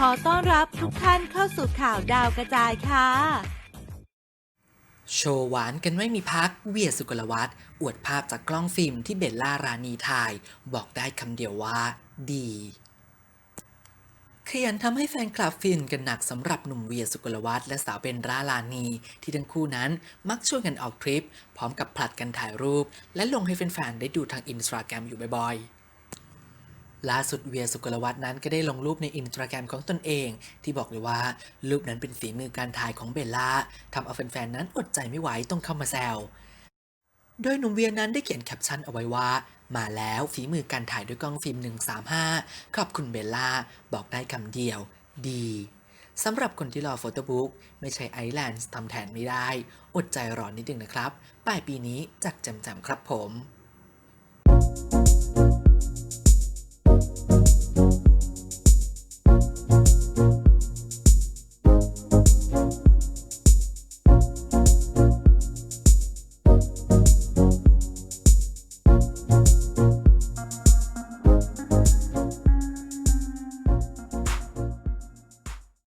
ขอต้อนรับทุกท่านเข้าสู่ข่าวดาวกระจายค่ะ โชว์หวานกันไม่มีพัก เวียสุกลวัฒน์อวดภาพจากกล้องฟิล์มที่เบลล่ารานีถ่าย บอกได้คำเดียวว่า ดีขยันทำให้แฟนคลับฟินกันหนักสำหรับหนุ่มเวียสุกลวัฒน์และสาวเบนราลานี ที่ทั้งคู่นั้นมักช่วยกันออกทริป พร้อมกับผลัดกันถ่ายรูป และลงให้แฟนๆได้ดูทางอินสตาแกรมอยู่บ่อยๆ ล่าสุดเวียสุกลวัฒนั้นก็ได้ลงรูปในอินสตาแกรมของตนเอง ที่บอกเลยว่ารูปนั้นเป็นฝีมือการถ่ายของเบลล่าทำเอาแฟนๆนั้นอดใจไม่ไหวต้องเข้ามาแซวโดยหนุ่มเวียนั้นได้เขียนแคปชั่นเอาไว้ว่า มาแล้วฝีมือการถ่ายด้วยกล้องฟิล์ม 135 ขอบคุณเบลล่า บอกได้คำเดียว ดีสำหรับคนที่รอโฟโต้บุ๊กไม่ใช่ไอแลนด์ทำแทนไม่ได้ อดใจรอนิดนึงนะครับ ปลายปีนี้จัดแจมๆครับผม